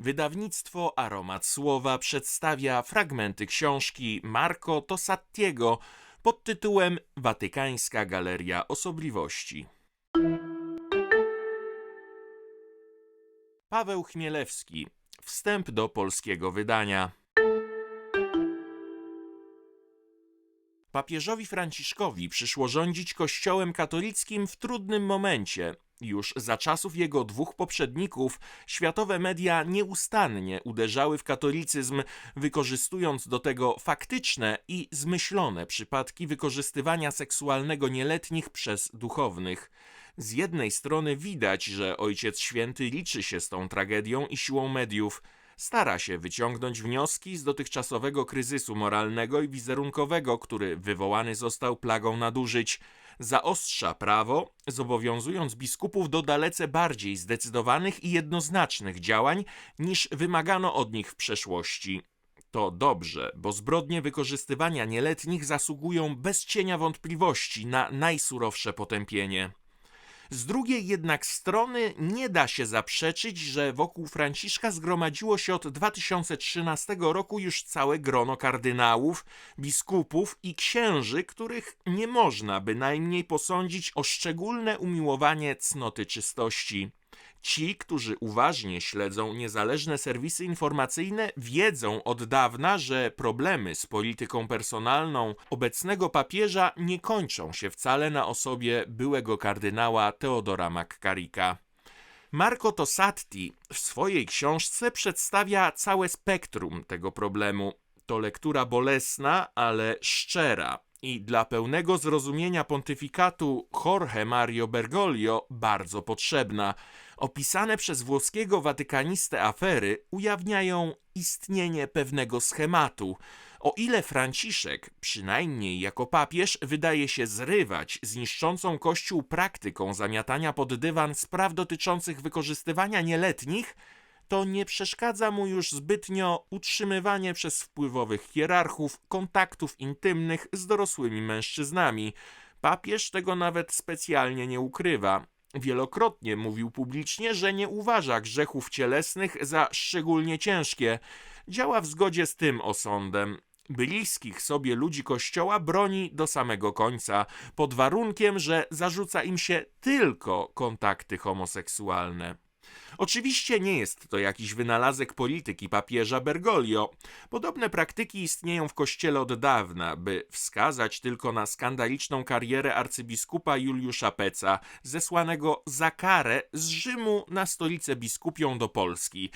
Wydawnictwo Aromat Słowa przedstawia fragmenty książki Marco Tossattiego pod tytułem Watykańska Galeria Osobliwości. Paweł Chmielewski. Wstęp do polskiego wydania. Papieżowi Franciszkowi przyszło rządzić Kościołem katolickim w trudnym momencie. Już za czasów jego dwóch poprzedników światowe media nieustannie uderzały w katolicyzm, wykorzystując do tego faktyczne i zmyślone przypadki wykorzystywania seksualnego nieletnich przez duchownych. Z jednej strony widać, że Ojciec Święty liczy się z tą tragedią i siłą mediów. Stara się wyciągnąć wnioski z dotychczasowego kryzysu moralnego i wizerunkowego, który wywołany został plagą nadużyć. Zaostrza prawo, zobowiązując biskupów do dalece bardziej zdecydowanych i jednoznacznych działań niż wymagano od nich w przeszłości. To dobrze, bo zbrodnie wykorzystywania nieletnich zasługują bez cienia wątpliwości na najsurowsze potępienie. Z drugiej jednak strony nie da się zaprzeczyć, że wokół Franciszka zgromadziło się od 2013 roku już całe grono kardynałów, biskupów i księży, których nie można bynajmniej posądzić o szczególne umiłowanie cnoty czystości. Ci, którzy uważnie śledzą niezależne serwisy informacyjne, wiedzą od dawna, że problemy z polityką personalną obecnego papieża nie kończą się wcale na osobie byłego kardynała Teodora McCarricka. Marco Tossatti w swojej książce przedstawia całe spektrum tego problemu. To lektura bolesna, ale szczera i dla pełnego zrozumienia pontyfikatu Jorge Mario Bergoglio bardzo potrzebna. Opisane przez włoskiego watykanistę afery ujawniają istnienie pewnego schematu. O ile Franciszek, przynajmniej jako papież, wydaje się zrywać z niszczącą Kościół praktyką zamiatania pod dywan spraw dotyczących wykorzystywania nieletnich, to nie przeszkadza mu już zbytnio utrzymywanie przez wpływowych hierarchów kontaktów intymnych z dorosłymi mężczyznami. Papież tego nawet specjalnie nie ukrywa. Wielokrotnie mówił publicznie, że nie uważa grzechów cielesnych za szczególnie ciężkie. Działa w zgodzie z tym osądem. Bliskich sobie ludzi kościoła broni do samego końca, pod warunkiem, że zarzuca im się tylko kontakty homoseksualne. Oczywiście nie jest to jakiś wynalazek polityki papieża Bergoglio. Podobne praktyki istnieją w kościele od dawna, by wskazać tylko na skandaliczną karierę arcybiskupa Juliusza Peca, zesłanego za karę z Rzymu na stolicę biskupią do Polski.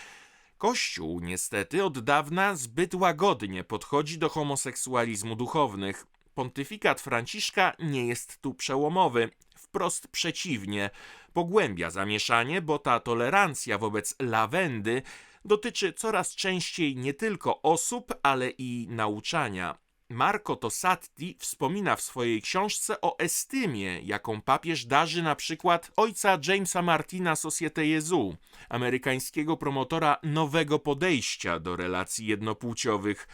Kościół niestety od dawna zbyt łagodnie podchodzi do homoseksualizmu duchownych. Pontyfikat Franciszka nie jest tu przełomowy, wprost przeciwnie. Pogłębia zamieszanie, bo ta tolerancja wobec lawendy dotyczy coraz częściej nie tylko osób, ale i nauczania. Marco Tossatti wspomina w swojej książce o estymie, jaką papież darzy na przykład ojca Jamesa Martina Societe Jezu, amerykańskiego promotora nowego podejścia do relacji jednopłciowych.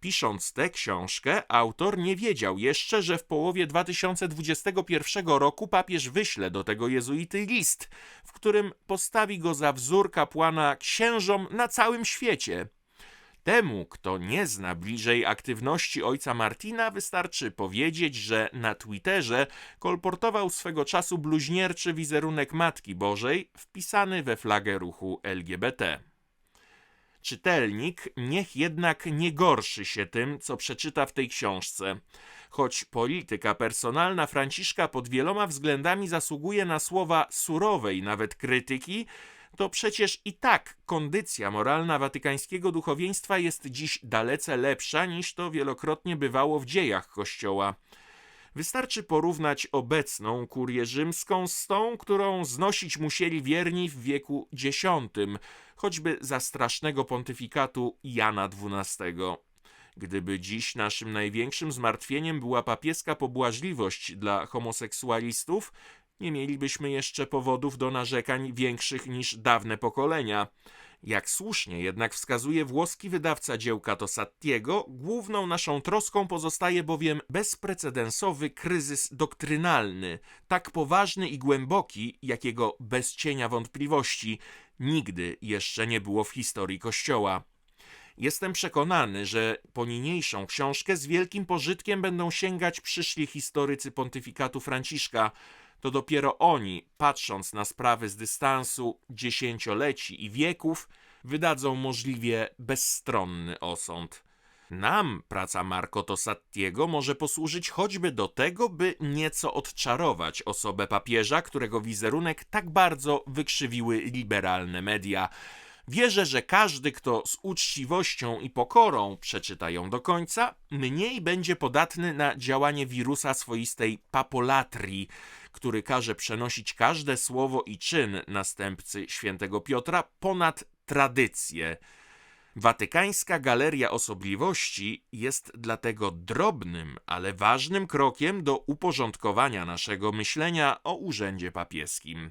Pisząc tę książkę, autor nie wiedział jeszcze, że w połowie 2021 roku papież wyśle do tego jezuity list, w którym postawi go za wzór kapłana księżom na całym świecie. Temu, kto nie zna bliżej aktywności ojca Martina, wystarczy powiedzieć, że na Twitterze kolportował swego czasu bluźnierczy wizerunek Matki Bożej wpisany we flagę ruchu LGBT. Czytelnik niech jednak nie gorszy się tym, co przeczyta w tej książce. Choć polityka personalna Franciszka pod wieloma względami zasługuje na słowa surowej nawet krytyki, to przecież i tak kondycja moralna watykańskiego duchowieństwa jest dziś dalece lepsza niż to wielokrotnie bywało w dziejach Kościoła. Wystarczy porównać obecną kurię rzymską z tą, którą znosić musieli wierni w wieku X, choćby za strasznego pontyfikatu Jana XII. Gdyby dziś naszym największym zmartwieniem była papieska pobłażliwość dla homoseksualistów, nie mielibyśmy jeszcze powodów do narzekań większych niż dawne pokolenia. Jak słusznie jednak wskazuje włoski wydawca dziełka Tossattiego, główną naszą troską pozostaje bowiem bezprecedensowy kryzys doktrynalny, tak poważny i głęboki, jakiego bez cienia wątpliwości nigdy jeszcze nie było w historii Kościoła. Jestem przekonany, że po niniejszą książkę z wielkim pożytkiem będą sięgać przyszli historycy pontyfikatu Franciszka. To dopiero oni, patrząc na sprawy z dystansu dziesięcioleci i wieków, wydadzą możliwie bezstronny osąd. Nam praca Marco Tossattiego może posłużyć choćby do tego, by nieco odczarować osobę papieża, którego wizerunek tak bardzo wykrzywiły liberalne media. Wierzę, że każdy, kto z uczciwością i pokorą przeczyta ją do końca, mniej będzie podatny na działanie wirusa swoistej papolatrii, który każe przenosić każde słowo i czyn następcy świętego Piotra ponad tradycję. Watykańska Galeria Osobliwości jest dlatego drobnym, ale ważnym krokiem do uporządkowania naszego myślenia o urzędzie papieskim.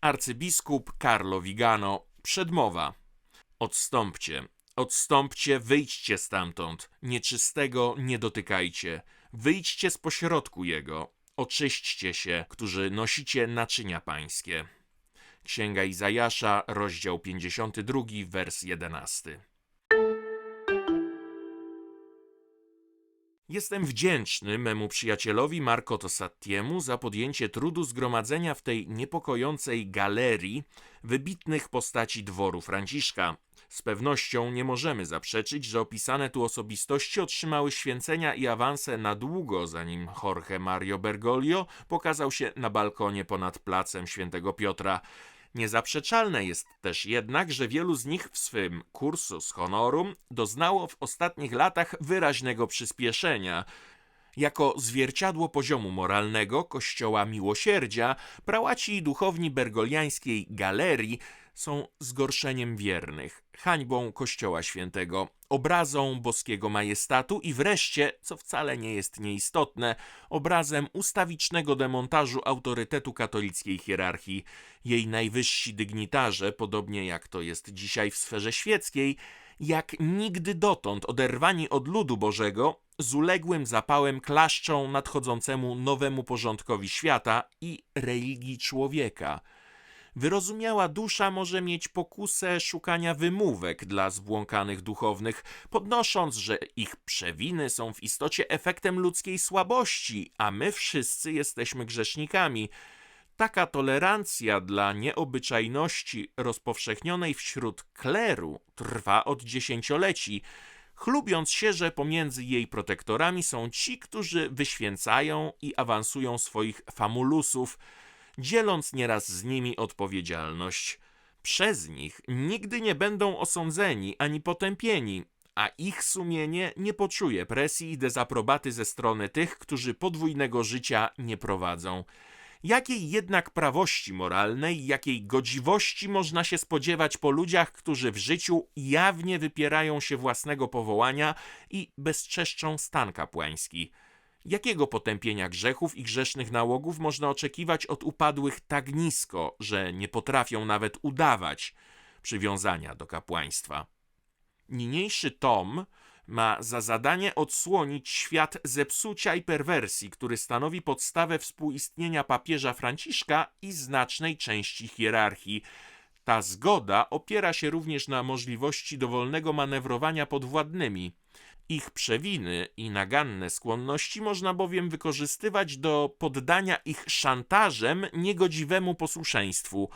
Arcybiskup Carlo Vigano, przedmowa. Odstąpcie, odstąpcie, wyjdźcie stamtąd, nieczystego nie dotykajcie, wyjdźcie z pośrodku jego, oczyśćcie się, którzy nosicie naczynia pańskie. Księga Izajasza, rozdział 52, wers 11. Jestem wdzięczny memu przyjacielowi Marco Tossattiemu za podjęcie trudu zgromadzenia w tej niepokojącej galerii wybitnych postaci dworu Franciszka. Z pewnością nie możemy zaprzeczyć, że opisane tu osobistości otrzymały święcenia i awanse na długo, zanim Jorge Mario Bergoglio pokazał się na balkonie ponad placem świętego Piotra. Niezaprzeczalne jest też jednak, że wielu z nich w swym cursus honorum doznało w ostatnich latach wyraźnego przyspieszenia. Jako zwierciadło poziomu moralnego Kościoła Miłosierdzia, prałaci i duchowni bergoliańskiej galerii są zgorszeniem wiernych, hańbą Kościoła Świętego, obrazą boskiego majestatu i wreszcie, co wcale nie jest nieistotne, obrazem ustawicznego demontażu autorytetu katolickiej hierarchii. Jej najwyżsi dygnitarze, podobnie jak to jest dzisiaj w sferze świeckiej, jak nigdy dotąd oderwani od ludu Bożego, z uległym zapałem klaszczą nadchodzącemu nowemu porządkowi świata i religii człowieka. Wyrozumiała dusza może mieć pokusę szukania wymówek dla zbłąkanych duchownych, podnosząc, że ich przewiny są w istocie efektem ludzkiej słabości, a my wszyscy jesteśmy grzesznikami. Taka tolerancja dla nieobyczajności rozpowszechnionej wśród kleru trwa od dziesięcioleci, chlubiąc się, że pomiędzy jej protektorami są ci, którzy wyświęcają i awansują swoich famulusów, dzieląc nieraz z nimi odpowiedzialność. Przez nich nigdy nie będą osądzeni ani potępieni, a ich sumienie nie poczuje presji i dezaprobaty ze strony tych, którzy podwójnego życia nie prowadzą. Jakiej jednak prawości moralnej, jakiej godziwości można się spodziewać po ludziach, którzy w życiu jawnie wypierają się własnego powołania i bezczeszczą stan kapłański? Jakiego potępienia grzechów i grzesznych nałogów można oczekiwać od upadłych tak nisko, że nie potrafią nawet udawać przywiązania do kapłaństwa? Niniejszy tom ma za zadanie odsłonić świat zepsucia i perwersji, który stanowi podstawę współistnienia papieża Franciszka i znacznej części hierarchii. Ta zgoda opiera się również na możliwości dowolnego manewrowania podwładnymi. Ich przewiny i naganne skłonności można bowiem wykorzystywać do poddania ich szantażem niegodziwemu posłuszeństwu.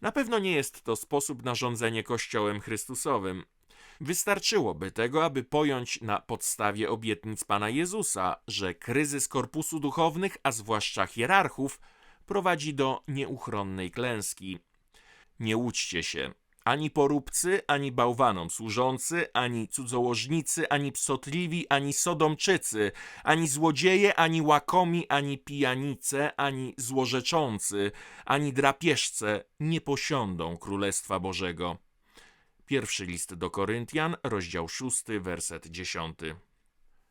Na pewno nie jest to sposób na rządzenie Kościołem Chrystusowym. Wystarczyłoby tego, aby pojąć na podstawie obietnic Pana Jezusa, że kryzys korpusu duchownych, a zwłaszcza hierarchów, prowadzi do nieuchronnej klęski. Nie łudźcie się. Ani poróbcy, ani bałwanom służący, ani cudzołożnicy, ani psotliwi, ani sodomczycy, ani złodzieje, ani łakomi, ani pijanice, ani złorzeczący, ani drapieżce nie posiądą Królestwa Bożego. Pierwszy list do Koryntian, rozdział 6, werset 10.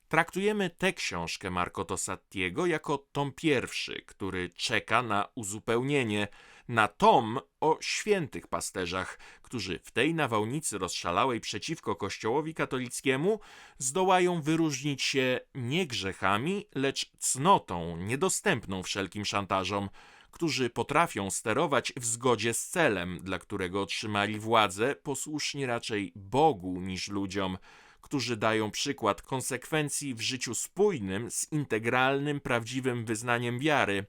Traktujemy tę książkę Marco Tossattiego jako tom pierwszy, który czeka na uzupełnienie, na tom o świętych pasterzach, którzy w tej nawałnicy rozszalałej przeciwko Kościołowi katolickiemu zdołają wyróżnić się nie grzechami, lecz cnotą niedostępną wszelkim szantażom, którzy potrafią sterować w zgodzie z celem, dla którego otrzymali władzę, posłuszni raczej Bogu niż ludziom, którzy dają przykład konsekwencji w życiu spójnym z integralnym, prawdziwym wyznaniem wiary.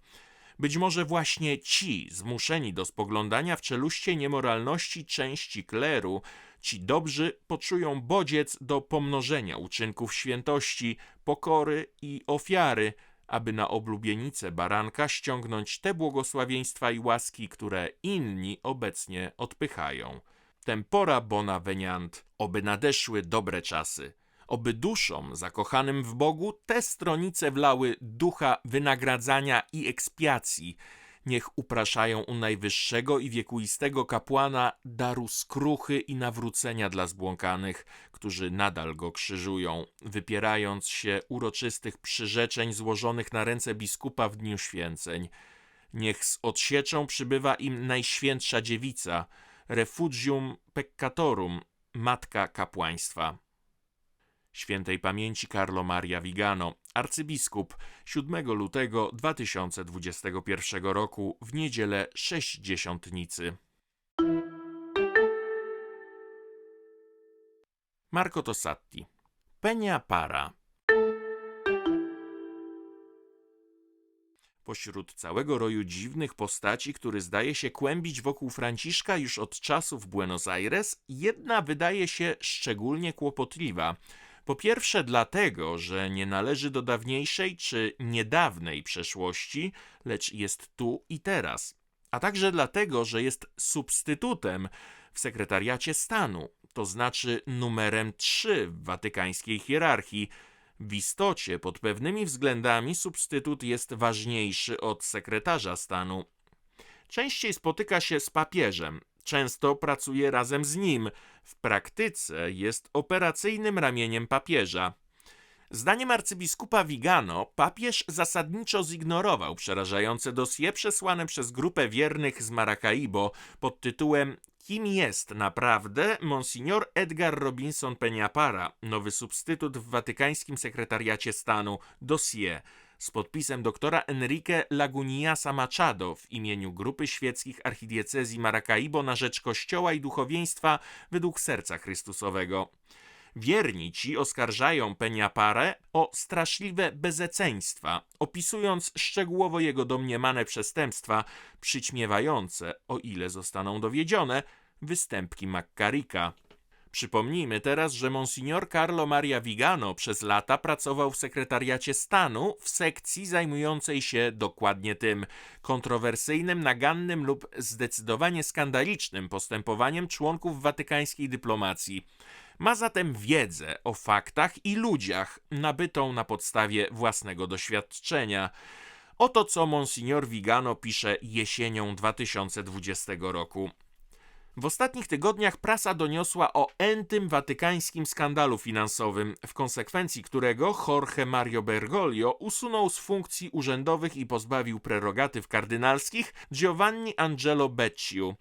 Być może właśnie ci, zmuszeni do spoglądania w czeluście niemoralności części kleru, ci dobrzy poczują bodziec do pomnożenia uczynków świętości, pokory i ofiary, aby na oblubienicę baranka ściągnąć te błogosławieństwa i łaski, które inni obecnie odpychają. Tempora bona veniant, oby nadeszły dobre czasy. Oby duszom zakochanym w Bogu te stronice wlały ducha wynagradzania i ekspiacji. Niech upraszają u najwyższego i wiekuistego kapłana daru skruchy i nawrócenia dla zbłąkanych, którzy nadal go krzyżują, wypierając się uroczystych przyrzeczeń złożonych na ręce biskupa w dniu święceń. Niech z odsieczą przybywa im najświętsza dziewica, refugium peccatorum, matka kapłaństwa świętej pamięci Carlo Maria Vigano, arcybiskup 7 lutego 2021 roku w niedzielę sześćdziesiątnicy. Marco Tossatti. Penia para. Pośród całego roju dziwnych postaci, który zdaje się kłębić wokół Franciszka już od czasów Buenos Aires, jedna wydaje się szczególnie kłopotliwa – po pierwsze, dlatego, że nie należy do dawniejszej czy niedawnej przeszłości, lecz jest tu i teraz. A także dlatego, że jest substytutem w sekretariacie stanu, to znaczy numerem 3 w watykańskiej hierarchii. W istocie, pod pewnymi względami, substytut jest ważniejszy od sekretarza stanu. Częściej spotyka się z papieżem, często pracuje razem z nim. W praktyce jest operacyjnym ramieniem papieża. Zdaniem arcybiskupa Vigano, papież zasadniczo zignorował przerażające dosie przesłane przez grupę wiernych z Maracaibo pod tytułem Kim jest naprawdę Monsignor Edgar Robinson Peñapara, nowy substytut w watykańskim sekretariacie stanu, dossier, z podpisem doktora Enrique Laguniasa Machado w imieniu Grupy Świeckich Archidiecezji Maracaibo na rzecz Kościoła i duchowieństwa według serca Chrystusowego. Wierni ci oskarżają Peniaparę o straszliwe bezeceństwa, opisując szczegółowo jego domniemane przestępstwa, przyćmiewające, o ile zostaną dowiedzione, występki Maccarika. Przypomnijmy teraz, że Monsignor Carlo Maria Vigano przez lata pracował w sekretariacie stanu w sekcji zajmującej się dokładnie tym kontrowersyjnym, nagannym lub zdecydowanie skandalicznym postępowaniem członków watykańskiej dyplomacji. Ma zatem wiedzę o faktach i ludziach nabytą na podstawie własnego doświadczenia. Oto co Monsignor Vigano pisze jesienią 2020 roku. W ostatnich tygodniach prasa doniosła o entym watykańskim skandalu finansowym, w konsekwencji którego Jorge Mario Bergoglio usunął z funkcji urzędowych i pozbawił prerogatyw kardynalskich Giovanni Angelo Becciu.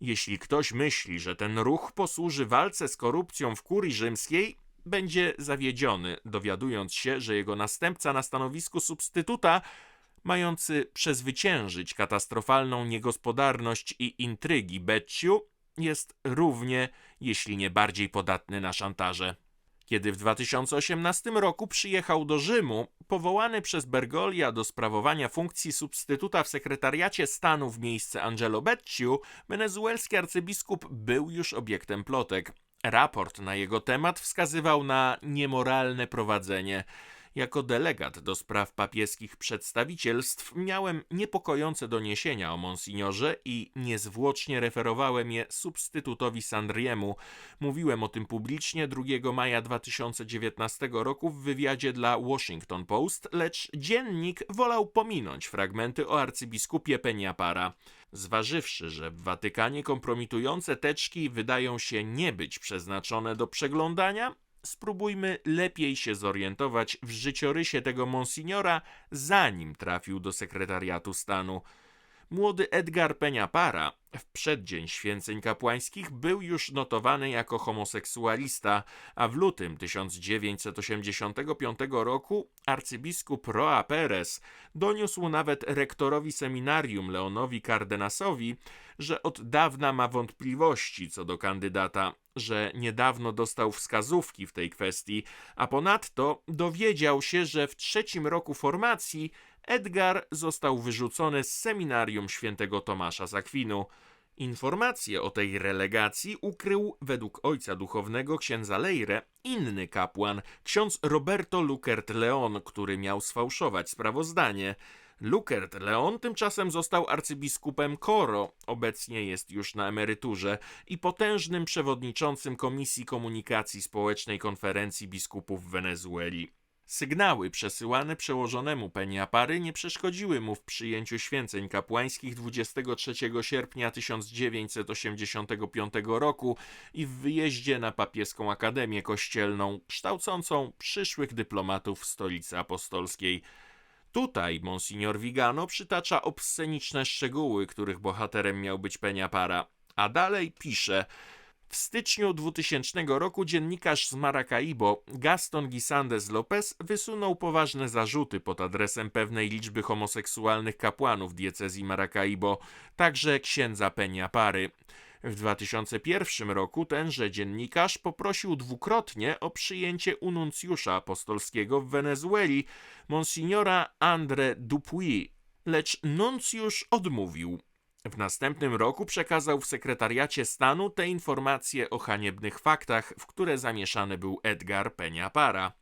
Jeśli ktoś myśli, że ten ruch posłuży walce z korupcją w kurii rzymskiej, będzie zawiedziony, dowiadując się, że jego następca na stanowisku substytuta mający przezwyciężyć katastrofalną niegospodarność i intrygi Becciu, jest równie, jeśli nie bardziej podatny na szantaże. Kiedy w 2018 roku przyjechał do Rzymu, powołany przez Bergolia do sprawowania funkcji substytuta w sekretariacie stanu w miejsce Angelo Becciu, wenezuelski arcybiskup był już obiektem plotek. Raport na jego temat wskazywał na niemoralne prowadzenie, jako delegat do spraw papieskich przedstawicielstw miałem niepokojące doniesienia o Monsignorze i niezwłocznie referowałem je substytutowi Sandriemu. Mówiłem o tym publicznie 2 maja 2019 roku w wywiadzie dla Washington Post, lecz dziennik wolał pominąć fragmenty o arcybiskupie Peniapara. Zważywszy, że w Watykanie kompromitujące teczki wydają się nie być przeznaczone do przeglądania, spróbujmy lepiej się zorientować w życiorysie tego monsignora, zanim trafił do sekretariatu stanu. Młody Edgar Peñapara W przeddzień święceń kapłańskich był już notowany jako homoseksualista, a w lutym 1985 roku arcybiskup Roa Perez doniósł nawet rektorowi seminarium Leonowi Cardenasowi, że od dawna ma wątpliwości co do kandydata, że niedawno dostał wskazówki w tej kwestii, a ponadto dowiedział się, że w trzecim roku formacji Edgar został wyrzucony z seminarium świętego Tomasza z. Informacje o tej relegacji ukrył według ojca duchownego księdza Leire inny kapłan, ksiądz Roberto Lucert Leon, który miał sfałszować sprawozdanie. Lucert Leon tymczasem został arcybiskupem Coro, obecnie jest już na emeryturze i potężnym przewodniczącym Komisji Komunikacji Społecznej Konferencji Biskupów Wenezueli. Sygnały przesyłane przełożonemu Peniapary nie przeszkodziły mu w przyjęciu święceń kapłańskich 23 sierpnia 1985 roku i w wyjeździe na papieską akademię kościelną, kształcącą przyszłych dyplomatów w stolicy apostolskiej. Tutaj Monsignor Vigano przytacza obsceniczne szczegóły, których bohaterem miał być Peniapara, a dalej pisze – w styczniu 2000 roku dziennikarz z Maracaibo Gaston Guisandes Lopez wysunął poważne zarzuty pod adresem pewnej liczby homoseksualnych kapłanów diecezji Maracaibo, także księdza Peña Pary. W 2001 roku tenże dziennikarz poprosił dwukrotnie o przyjęcie ununcjusza apostolskiego w Wenezueli, monsignora André Dupuy, lecz nuncjusz odmówił. W następnym roku przekazał w sekretariacie stanu te informacje o haniebnych faktach, w które zamieszany był Edgar Peña Para.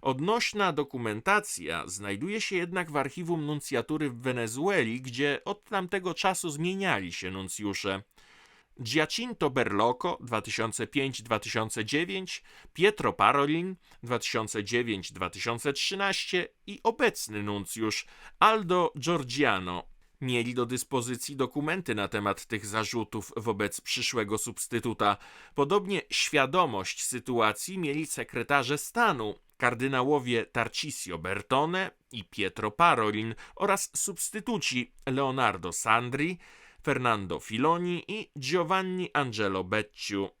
Odnośna dokumentacja znajduje się jednak w archiwum nuncjatury w Wenezueli, gdzie od tamtego czasu zmieniali się nuncjusze. Giacinto Berloco 2005-2009, Pietro Parolin 2009-2013 i obecny nuncjusz Aldo Giorgiano mieli do dyspozycji dokumenty na temat tych zarzutów wobec przyszłego substytuta. Podobnie świadomość sytuacji mieli sekretarze stanu, kardynałowie Tarcisio Bertone i Pietro Parolin oraz substytuci Leonardo Sandri, Fernando Filoni i Giovanni Angelo Becciu.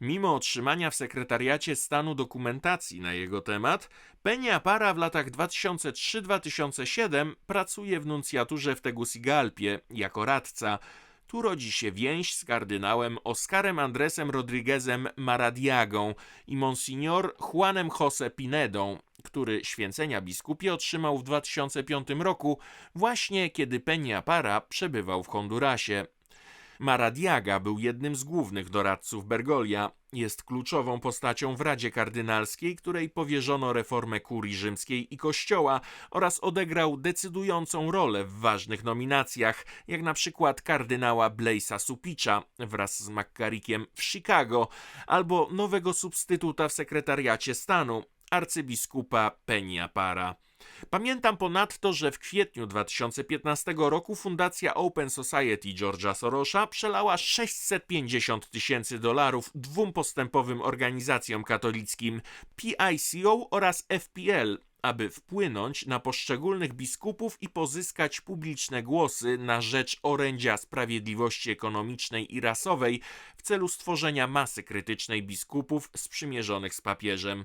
Mimo otrzymania w sekretariacie stanu dokumentacji na jego temat, Peña Para w latach 2003-2007 pracuje w nuncjaturze w Tegucigalpie jako radca. Tu rodzi się więź z kardynałem Oscarem Andresem Rodriguezem Maradiagą i monsignor Juanem José Pinedą, który święcenia biskupie otrzymał w 2005 roku, właśnie kiedy Peña Para przebywał w Hondurasie. Maradiaga był jednym z głównych doradców Bergolia. Jest kluczową postacią w Radzie Kardynalskiej, której powierzono reformę kurii rzymskiej i kościoła oraz odegrał decydującą rolę w ważnych nominacjach, jak na przykład kardynała Blaisa Supicza wraz z McCarrickiem w Chicago albo nowego substytuta w sekretariacie stanu, arcybiskupa Peña Para. Pamiętam ponadto, że w kwietniu 2015 roku Fundacja Open Society George'a Sorosza przelała 650 tysięcy dolarów dwóm postępowym organizacjom katolickim PICO oraz FPL, aby wpłynąć na poszczególnych biskupów i pozyskać publiczne głosy na rzecz orędzia sprawiedliwości ekonomicznej i rasowej w celu stworzenia masy krytycznej biskupów sprzymierzonych z papieżem.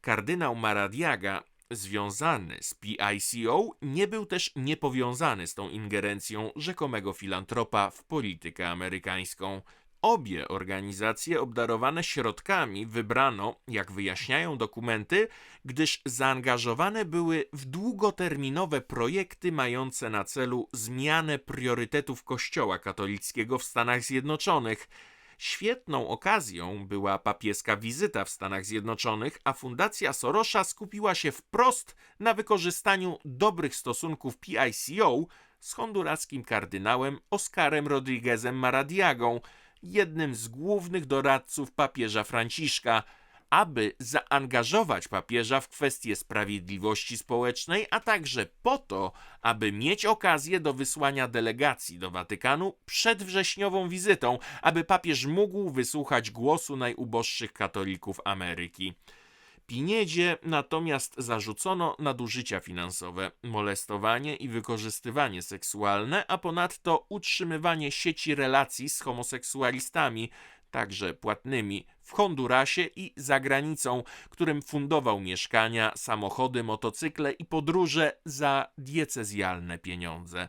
Kardynał Maradiaga związany z PICO nie był też niepowiązany z tą ingerencją rzekomego filantropa w politykę amerykańską. Obie organizacje obdarowane środkami wybrano, jak wyjaśniają dokumenty, gdyż zaangażowane były w długoterminowe projekty mające na celu zmianę priorytetów Kościoła katolickiego w Stanach Zjednoczonych – Świetną okazją była papieska wizyta w Stanach Zjednoczonych, a Fundacja Sorosza skupiła się wprost na wykorzystaniu dobrych stosunków PICO z honduraskim kardynałem Oscarem Rodriguezem Maradiagą, jednym z głównych doradców papieża Franciszka – aby zaangażować papieża w kwestie sprawiedliwości społecznej, a także po to, aby mieć okazję do wysłania delegacji do Watykanu przed wrześniową wizytą, aby papież mógł wysłuchać głosu najuboższych katolików Ameryki. Piniedzie natomiast zarzucono nadużycia finansowe, molestowanie i wykorzystywanie seksualne, a ponadto utrzymywanie sieci relacji z homoseksualistami, także płatnymi, w Hondurasie i za granicą, którym fundował mieszkania, samochody, motocykle i podróże za diecezjalne pieniądze.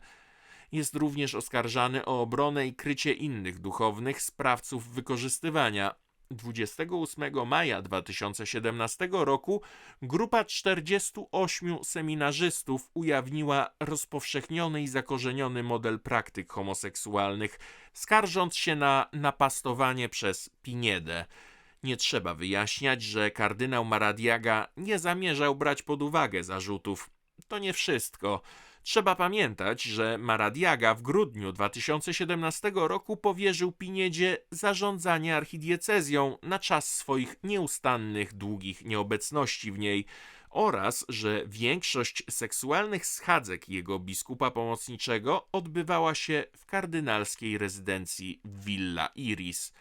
Jest również oskarżany o obronę i krycie innych duchownych sprawców wykorzystywania. 28 maja 2017 roku grupa 48 seminarzystów ujawniła rozpowszechniony i zakorzeniony model praktyk homoseksualnych, skarżąc się na napastowanie przez Piniedę. Nie trzeba wyjaśniać, że kardynał Maradiaga nie zamierzał brać pod uwagę zarzutów. To nie wszystko. Trzeba pamiętać, że Maradiaga w grudniu 2017 roku powierzył Piniedzie zarządzanie archidiecezją na czas swoich nieustannych, długich nieobecności w niej oraz, że większość seksualnych schadzek jego biskupa pomocniczego odbywała się w kardynalskiej rezydencji Villa Iris.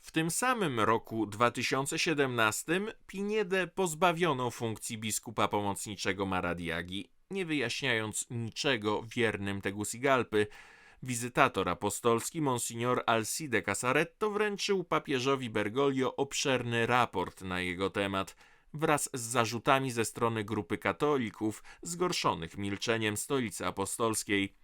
W tym samym roku 2017 Piniedę pozbawiono funkcji biskupa pomocniczego Maradiagi nie wyjaśniając niczego wiernym Tegucigalpy. Wizytator apostolski Monsignor Alcide Casaretto wręczył papieżowi Bergoglio obszerny raport na jego temat wraz z zarzutami ze strony grupy katolików zgorszonych milczeniem stolicy apostolskiej.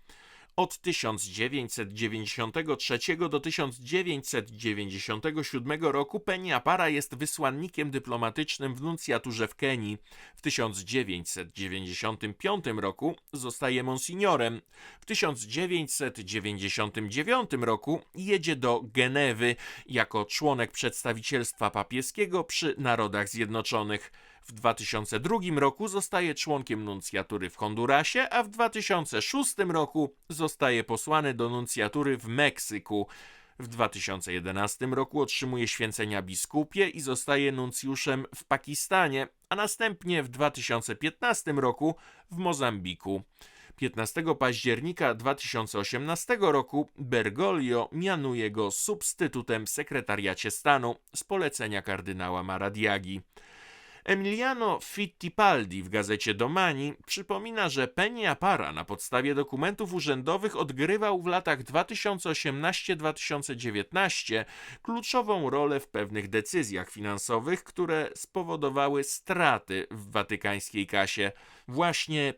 Od 1993 do 1997 roku Peniapara jest wysłannikiem dyplomatycznym w nuncjaturze w Kenii. W 1995 roku zostaje monsignorem. W 1999 roku jedzie do Genewy jako członek przedstawicielstwa papieskiego przy Narodach Zjednoczonych. W 2002 roku zostaje członkiem nuncjatury w Hondurasie, a w 2006 roku zostaje posłany do nuncjatury w Meksyku. W 2011 roku otrzymuje święcenia biskupie i zostaje nuncjuszem w Pakistanie, a następnie w 2015 roku w Mozambiku. 15 października 2018 roku Bergoglio mianuje go substytutem w sekretariacie stanu z polecenia kardynała Maradiagi. Emiliano Fittipaldi w gazecie Domani przypomina, że Para na podstawie dokumentów urzędowych odgrywał w latach 2018-2019 kluczową rolę w pewnych decyzjach finansowych, które spowodowały straty w watykańskiej kasie. Właśnie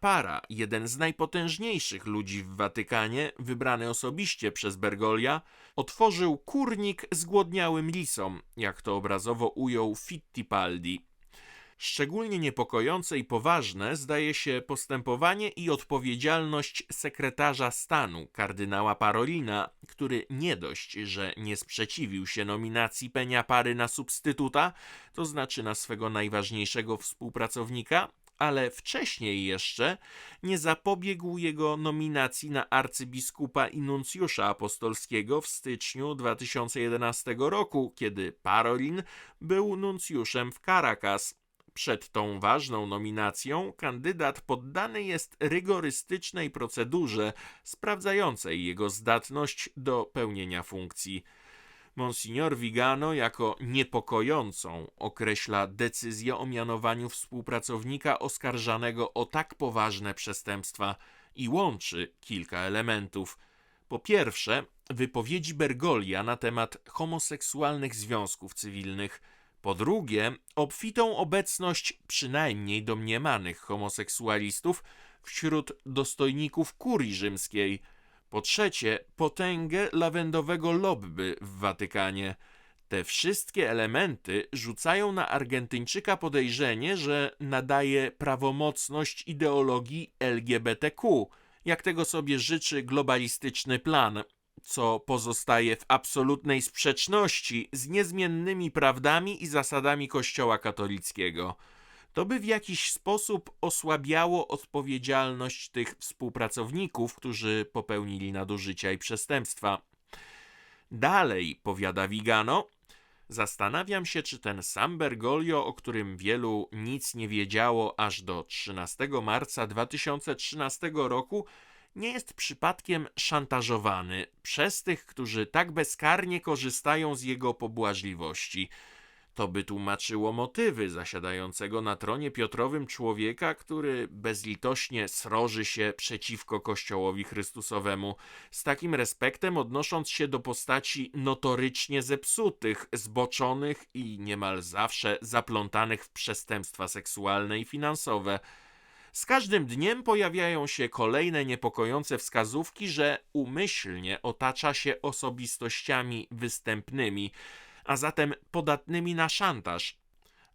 Para, jeden z najpotężniejszych ludzi w Watykanie, wybrany osobiście przez Bergolia, otworzył kurnik zgłodniałym lisom, jak to obrazowo ujął Fittipaldi. Szczególnie niepokojące i poważne zdaje się postępowanie i odpowiedzialność sekretarza stanu kardynała Parolina, który nie dość, że nie sprzeciwił się nominacji Peniapary na substytuta, to znaczy na swego najważniejszego współpracownika, ale wcześniej jeszcze nie zapobiegł jego nominacji na arcybiskupa i nuncjusza apostolskiego w styczniu 2011 roku, kiedy Parolin był nuncjuszem w Caracas. Przed tą ważną nominacją kandydat poddany jest rygorystycznej procedurze sprawdzającej jego zdatność do pełnienia funkcji. Monsignor Vigano jako niepokojącą określa decyzję o mianowaniu współpracownika oskarżanego o tak poważne przestępstwa i łączy kilka elementów. Po pierwsze, wypowiedzi Bergolia na temat homoseksualnych związków cywilnych. Po drugie, obfitą obecność przynajmniej domniemanych homoseksualistów wśród dostojników kurii rzymskiej – po trzecie, potęgę lawendowego lobby w Watykanie. Te wszystkie elementy rzucają na Argentyńczyka podejrzenie, że nadaje prawomocność ideologii LGBTQ, jak tego sobie życzy globalistyczny plan, co pozostaje w absolutnej sprzeczności z niezmiennymi prawdami i zasadami Kościoła katolickiego to by w jakiś sposób osłabiało odpowiedzialność tych współpracowników, którzy popełnili nadużycia i przestępstwa. Dalej, powiada Vigano, zastanawiam się, czy ten sam Bergoglio, o którym wielu nic nie wiedziało aż do 13 marca 2013 roku, nie jest przypadkiem szantażowany przez tych, którzy tak bezkarnie korzystają z jego pobłażliwości – To by tłumaczyło motywy zasiadającego na tronie Piotrowym człowieka, który bezlitośnie sroży się przeciwko Kościołowi Chrystusowemu, z takim respektem odnosząc się do postaci notorycznie zepsutych, zboczonych i niemal zawsze zaplątanych w przestępstwa seksualne i finansowe. Z każdym dniem pojawiają się kolejne niepokojące wskazówki, że umyślnie otacza się osobistościami występnymi, a zatem podatnymi na szantaż,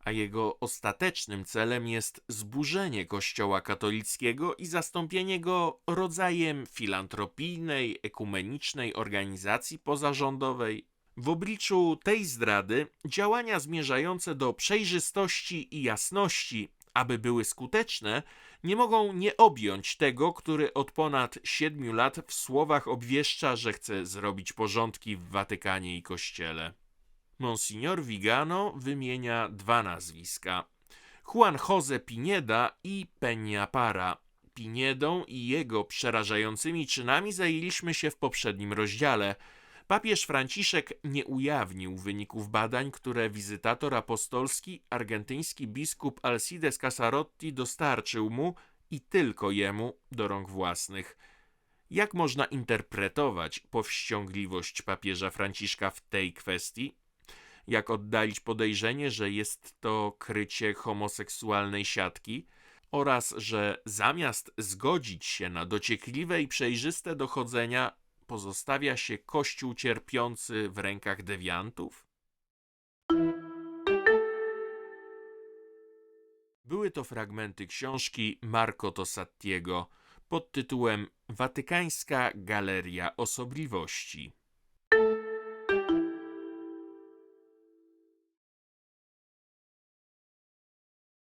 a jego ostatecznym celem jest zburzenie Kościoła katolickiego i zastąpienie go rodzajem filantropijnej, ekumenicznej organizacji pozarządowej. W obliczu tej zdrady działania zmierzające do przejrzystości i jasności, aby były skuteczne, nie mogą nie objąć tego, który od ponad siedmiu lat w słowach obwieszcza, że chce zrobić porządki w Watykanie i Kościele. Monsignor Vigano wymienia dwa nazwiska: Juan José Pineda i Peña Para. Pinedą i jego przerażającymi czynami zajęliśmy się w poprzednim rozdziale. Papież Franciszek nie ujawnił wyników badań, które wizytator apostolski, argentyński biskup Alcides Casarotti dostarczył mu i tylko jemu do rąk własnych. Jak można interpretować powściągliwość papieża Franciszka w tej kwestii? Jak oddalić podejrzenie, że jest to krycie homoseksualnej siatki? Oraz, że zamiast zgodzić się na dociekliwe i przejrzyste dochodzenia, pozostawia się kościół cierpiący w rękach dewiantów? Były to fragmenty książki Marco Tossattiego pod tytułem Watykańska Galeria Osobliwości.